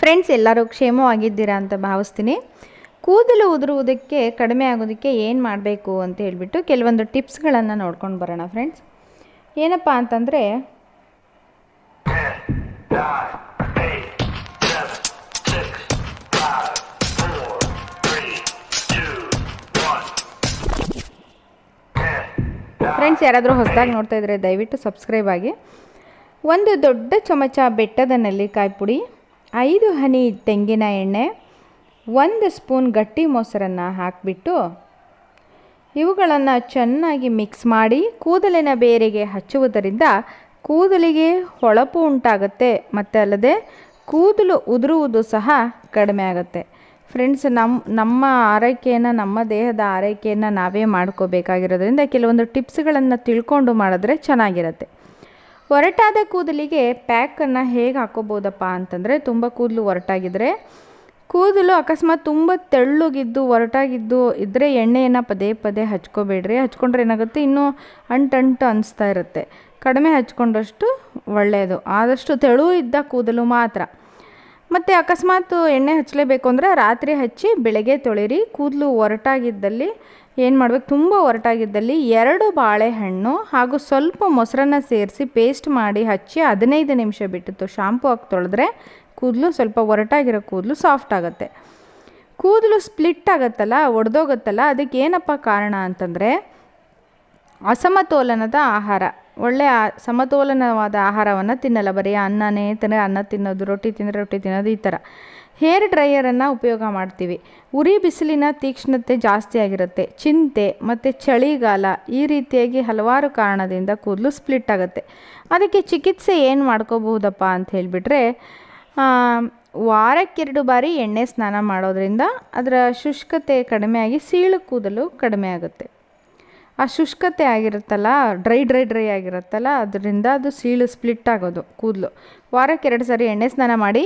Friends ಎಲ್ಲರೂ ಕ್ಷೇಮವಾಗಿದ್ದೀರಾ ಅಂತ ಭಾವಿಸ್ತೀನಿ. ಕೂದಲು ಉದುರುವುದಕ್ಕೆ, ಕಡಿಮೆ ಆಗೋದಕ್ಕೆ ಏನು ಮಾಡಬೇಕು ಅಂತ ಹೇಳಿಬಿಟ್ಟು ಕೆಲವೊಂದು ಟಿಪ್ಸ್ಗಳನ್ನು ನೋಡ್ಕೊಂಡು ಬರೋಣ ಫ್ರೆಂಡ್ಸ್ ಏನಪ್ಪ ಅಂತಂದರೆ ಫ್ರೆಂಡ್ಸ್ ಯಾರಾದರೂ ಹೊಸದಾಗಿ ನೋಡ್ತಾ ಇದ್ದರೆ ದಯವಿಟ್ಟು ಸಬ್ಸ್ಕ್ರೈಬ್ ಆಗಿ. ಒಂದು ದೊಡ್ಡ ಚಮಚ ಬೆಟ್ಟದ ನೆಲ್ಲಿಕಾಯಿ ಪುಡಿ ಐದು ಹನಿ ತೆಂಗಿನ ಎಣ್ಣೆ, ಒಂದು ಸ್ಪೂನ್ ಗಟ್ಟಿ ಮೊಸರನ್ನು ಹಾಕಿಬಿಟ್ಟು ಇವುಗಳನ್ನು ಚೆನ್ನಾಗಿ ಮಿಕ್ಸ್ ಮಾಡಿ ಕೂದಲಿನ ಬೇರೆಗೆ ಹಚ್ಚುವುದರಿಂದ ಕೂದಲಿಗೆ ಹೊಳಪು ಉಂಟಾಗುತ್ತೆ. ಮತ್ತು ಅಲ್ಲದೆ ಕೂದಲು ಉದುರುವುದು ಸಹ ಕಡಿಮೆ ಆಗುತ್ತೆ. ಫ್ರೆಂಡ್ಸ್ ನಮ್ಮ ನಮ್ಮ ಆರೈಕೆಯನ್ನು, ನಮ್ಮ ದೇಹದ ಆರೈಕೆಯನ್ನು ನಾವೇ ಮಾಡ್ಕೋಬೇಕಾಗಿರೋದ್ರಿಂದ ಕೆಲವೊಂದು ಟಿಪ್ಸ್ಗಳನ್ನು ತಿಳ್ಕೊಂಡು ಮಾಡಿದ್ರೆ ಚೆನ್ನಾಗಿರುತ್ತೆ. ಒರಟಾದ ಕೂದಲಿಗೆ ಪ್ಯಾಕನ್ನು ಹೇಗೆ ಹಾಕೋಬೋದಪ್ಪ ಅಂತಂದರೆ ತುಂಬ ಕೂದಲು ಒರಟಾಗಿದ್ದರೆ ಕೂದಲು ಅಕಸ್ಮಾತ್ ತುಂಬ ತೆಳ್ಳಗಿದ್ದು ಒರಟಾಗಿದ್ದು ಇದ್ದರೆ ಎಣ್ಣೆಯನ್ನು ಪದೇ ಪದೇ ಹಚ್ಕೋಬೇಡ್ರಿ. ಹಚ್ಕೊಂಡ್ರೆ ಏನಾಗುತ್ತೆ? ಇನ್ನೂ ಅಂಟಂಟು ಅನಿಸ್ತಾ ಇರುತ್ತೆ. ಕಡಿಮೆ ಹಚ್ಕೊಂಡಷ್ಟು ಒಳ್ಳೆಯದು ಆದಷ್ಟು ತೆಳು ಇದ್ದ ಕೂದಲು ಮಾತ್ರ. ಮತ್ತು ಅಕಸ್ಮಾತ್ ಎಣ್ಣೆ ಹಚ್ಚಲೇಬೇಕು ಅಂದರೆ ರಾತ್ರಿ ಹಚ್ಚಿ ಬೆಳಗ್ಗೆ ತೊಳಿರಿ. ಕೂದಲು ಒರಟಾಗಿದ್ದಲ್ಲಿ ಏನು ಮಾಡಬೇಕು? ತುಂಬ ಒರಟಾಗಿದ್ದಲ್ಲಿ ಎರಡು ಬಾಳೆಹಣ್ಣು ಹಾಗೂ ಸ್ವಲ್ಪ ಮೊಸರನ್ನ ಸೇರಿಸಿ ಪೇಸ್ಟ್ ಮಾಡಿ ಹಚ್ಚಿ ಹದಿನೈದು ನಿಮಿಷ ಬಿಟ್ಟಿತ್ತು. ಶಾಂಪು ಹಾಕಿ ತೊಳೆದ್ರೆ ಕೂದಲು ಸ್ವಲ್ಪ ಒರಟಾಗಿರೋ ಕೂದಲು ಸಾಫ್ಟ್ ಆಗುತ್ತೆ. ಕೂದಲು ಸ್ಪ್ಲಿಟ್ ಆಗುತ್ತಲ್ಲ, ಒಡೆದೋಗುತ್ತಲ್ಲ, ಅದಕ್ಕೆ ಏನಪ್ಪ ಕಾರಣ ಅಂತಂದರೆ ಅಸಮತೋಲನದ ಆಹಾರ. ಒಳ್ಳೆಯ ಸಮತೋಲನವಾದ ಆಹಾರವನ್ನು ತಿನ್ನಲ್ಲ. ಬರೀ ಅನ್ನನೇ ತಿನ್ನ ಅನ್ನ ತಿನ್ನೋದು, ರೊಟ್ಟಿ ತಿಂದರೆ ರೊಟ್ಟಿ ತಿನ್ನೋದು ಈ ಥರ. ಹೇರ್ ಡ್ರೈಯರನ್ನು ಉಪಯೋಗ ಮಾಡ್ತೀವಿ. ಉರಿ ಬಿಸಿಲಿನ ತೀಕ್ಷ್ಣತೆ ಜಾಸ್ತಿ ಆಗಿರುತ್ತೆ. ಚಿಂತೆ ಮತ್ತು ಚಳಿಗಾಲ ಈ ರೀತಿಯಾಗಿ ಹಲವಾರು ಕಾರಣದಿಂದ ಕೂದಲು ಸ್ಪ್ಲಿಟ್ ಆಗುತ್ತೆ. ಅದಕ್ಕೆ ಚಿಕಿತ್ಸೆ ಏನು ಮಾಡ್ಕೋಬಹುದಪ್ಪ ಅಂತ ಹೇಳಿಬಿಟ್ರೆ ವಾರಕ್ಕೆರಡು ಬಾರಿ ಎಣ್ಣೆ ಸ್ನಾನ ಮಾಡೋದ್ರಿಂದ ಅದರ ಶುಷ್ಕತೆ ಕಡಿಮೆಯಾಗಿ, ಸೀಳು ಕೂದಲು ಕಡಿಮೆ ಆಗುತ್ತೆ ಆ ಶುಷ್ಕತೆ ಆಗಿರುತ್ತಲ್ಲ, ಡ್ರೈ ಡ್ರೈ ಡ್ರೈ ಆಗಿರುತ್ತಲ್ಲ, ಅದರಿಂದ ಅದು ಸೀಳು ಸ್ಪ್ಲಿಟ್ ಆಗೋದು, ಕೂದಲು. ವಾರಕ್ಕೆ ಎರಡು ಸಾರಿ ಎಣ್ಣೆ ಸ್ನಾನ ಮಾಡಿ,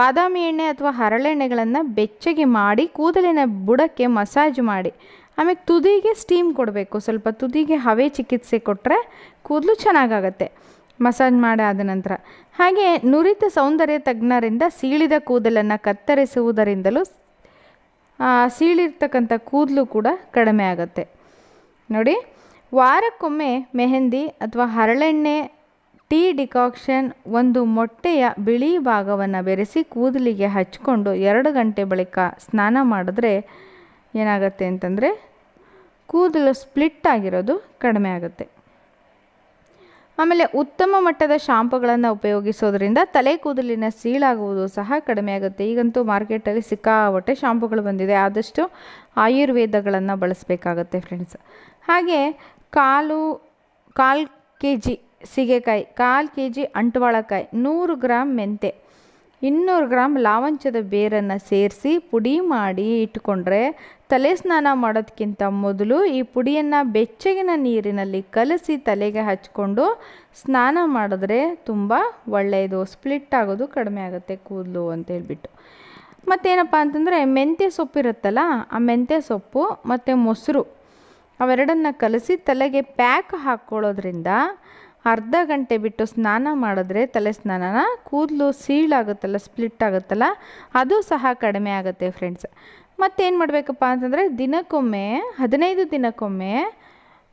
ಬಾದಾಮಿ ಎಣ್ಣೆ ಅಥವಾ ಹರಳೆಣ್ಣೆಗಳನ್ನು ಬೆಚ್ಚಗೆ ಮಾಡಿ, ಕೂದಲಿನ ಬುಡಕ್ಕೆ ಮಸಾಜ್ ಮಾಡಿ. ಆಮೇಲೆ ತುದಿಗೆ ಸ್ಟೀಮ್ ಕೊಡಬೇಕು, ಸ್ವಲ್ಪ ತುದಿಗೆ ಹವೆ ಚಿಕಿತ್ಸೆ ಕೊಟ್ಟರೆ ಕೂದಲು ಚೆನ್ನಾಗಾಗತ್ತೆ, ಮಸಾಜ್ ಮಾಡಾದ ನಂತರ. ಹಾಗೆ ನುರಿತ ಸೌಂದರ್ಯ ತಜ್ಞರಿಂದ ಸೀಳಿದ ಕೂದಲನ್ನು ಕತ್ತರಿಸುವುದರಿಂದಲೂ ಸೀಳಿರ್ತಕ್ಕಂಥ ಕೂದಲು ಕೂಡ ಕಡಿಮೆ ಆಗುತ್ತೆ. ನೋಡಿ, ವಾರಕ್ಕೊಮ್ಮೆ ಮೆಹಂದಿ ಅಥವಾ ಹರಳೆಣ್ಣೆ, ಟೀ ಡಿಕಾಕ್ಷನ್ ಒಂದು ಮೊಟ್ಟೆಯ ಬಿಳಿ ಭಾಗವನ್ನು ಬೆರೆಸಿ ಕೂದಲಿಗೆ ಹಚ್ಕೊಂಡು ಎರಡು ಗಂಟೆ ಬಳಿಕ ಸ್ನಾನ ಮಾಡಿದ್ರೆ ಏನಾಗುತ್ತೆ ಅಂತಂದರೆ ಕೂದಲು ಸ್ಪ್ಲಿಟ್ ಆಗಿರೋದು ಕಡಿಮೆ ಆಗುತ್ತೆ. ಆಮೇಲೆ ಉತ್ತಮ ಮಟ್ಟದ ಶಾಂಪುಗಳನ್ನು ಉಪಯೋಗಿಸೋದ್ರಿಂದ ತಲೆ ಕೂದಲಿನ ಸೀಳಾಗುವುದು ಸಹ ಕಡಿಮೆ ಆಗುತ್ತೆ. ಈಗಂತೂ ಮಾರ್ಕೆಟಲ್ಲಿ ಸಿಕ್ಕಾಪಟ್ಟೆ ಶಾಂಪುಗಳು ಬಂದಿದೆ. ಆದಷ್ಟು ಆಯುರ್ವೇದಗಳನ್ನು ಬಳಸಬೇಕಾಗತ್ತೆ ಫ್ರೆಂಡ್ಸ್ ಹಾಗೆ ಕಾಲು ಕಾಲು ಕೆ ಜಿ ಸೀಗೆಕಾಯಿ, ಕಾಲು ಕೆ ಜಿ ಅಂಟುವಾಳಕಾಯಿ, ನೂರು ಗ್ರಾಮ್ ಮೆಂತೆ, ಇನ್ನೂರು ಗ್ರಾಮ್ ಲಾವಂಚದ ಬೇರನ್ನು ಸೇರಿಸಿ ಪುಡಿ ಮಾಡಿ ಇಟ್ಕೊಂಡ್ರೆ ತಲೆ ಸ್ನಾನ ಮಾಡೋದಕ್ಕಿಂತ ಮೊದಲು ಈ ಪುಡಿಯನ್ನು ಬೆಚ್ಚಗಿನ ನೀರಿನಲ್ಲಿ ಕಲಸಿ ತಲೆಗೆ ಹಚ್ಕೊಂಡು ಸ್ನಾನ ಮಾಡಿದ್ರೆ ತುಂಬ ಒಳ್ಳೆಯದು ಸ್ಪ್ಲಿಟ್ ಆಗೋದು ಕಡಿಮೆ ಆಗುತ್ತೆ ಕೂದಲು ಅಂತ ಹೇಳ್ಬಿಟ್ಟು. ಮತ್ತೇನಪ್ಪ ಅಂತಂದರೆ ಮೆಂತ್ಯ ಸೊಪ್ಪು ಇರುತ್ತಲ್ಲ ಆ ಮೆಂತ್ಯ ಸೊಪ್ಪು ಮತ್ತು ಮೊಸರು ಅವೆರಡನ್ನು ಕಲಸಿ ತಲೆಗೆ ಪ್ಯಾಕ್ ಹಾಕ್ಕೊಳ್ಳೋದ್ರಿಂದ ಅರ್ಧ ಗಂಟೆ ಬಿಟ್ಟು ಸ್ನಾನ ಮಾಡಿದ್ರೆ ತಲೆ ಸ್ನಾನನ ಕೂದಲು ಸೀಳಾಗುತ್ತಲ್ಲ ಸ್ಪ್ಲಿಟ್ ಆಗುತ್ತಲ್ಲ, ಅದು ಸಹ ಕಡಿಮೆ ಆಗುತ್ತೆ ಫ್ರೆಂಡ್ಸ್ ಮತ್ತೇನು ಮಾಡಬೇಕಪ್ಪ ಅಂತಂದರೆ ದಿನಕ್ಕೊಮ್ಮೆ, ಹದಿನೈದು ದಿನಕ್ಕೊಮ್ಮೆ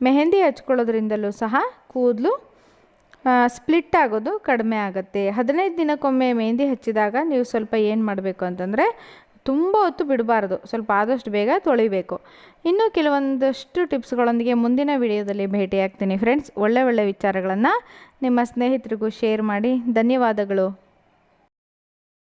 ಮೆಹಂದಿ ಹಚ್ಕೊಳ್ಳೋದ್ರಿಂದಲೂ ಸಹ ಕೂದಲು ಸ್ಪ್ಲಿಟ್ ಆಗೋದು ಕಡಿಮೆ ಆಗುತ್ತೆ. ಹದಿನೈದು ದಿನಕ್ಕೊಮ್ಮೆ ಮೆಹಂದಿ ಹಚ್ಚಿದಾಗ ನೀವು ಸ್ವಲ್ಪ ಏನು ಮಾಡಬೇಕು ಅಂತಂದರೆ ತುಂಬ ಹೊತ್ತು ಬಿಡಬಾರ್ದು. ಸ್ವಲ್ಪ ಆದಷ್ಟು ಬೇಗ ತೊಳಿಬೇಕು. ಇನ್ನೂ ಕೆಲವೊಂದಷ್ಟು ಟಿಪ್ಸ್ಗಳೊಂದಿಗೆ ಮುಂದಿನ ವಿಡಿಯೋದಲ್ಲಿ ಭೇಟಿಯಾಗ್ತೀನಿ. ಫ್ರೆಂಡ್ಸ್, ಒಳ್ಳೆ ಒಳ್ಳೆ ವಿಚಾರಗಳನ್ನು ನಿಮ್ಮ ಸ್ನೇಹಿತರಿಗೂ ಶೇರ್ ಮಾಡಿ. ಧನ್ಯವಾದಗಳು.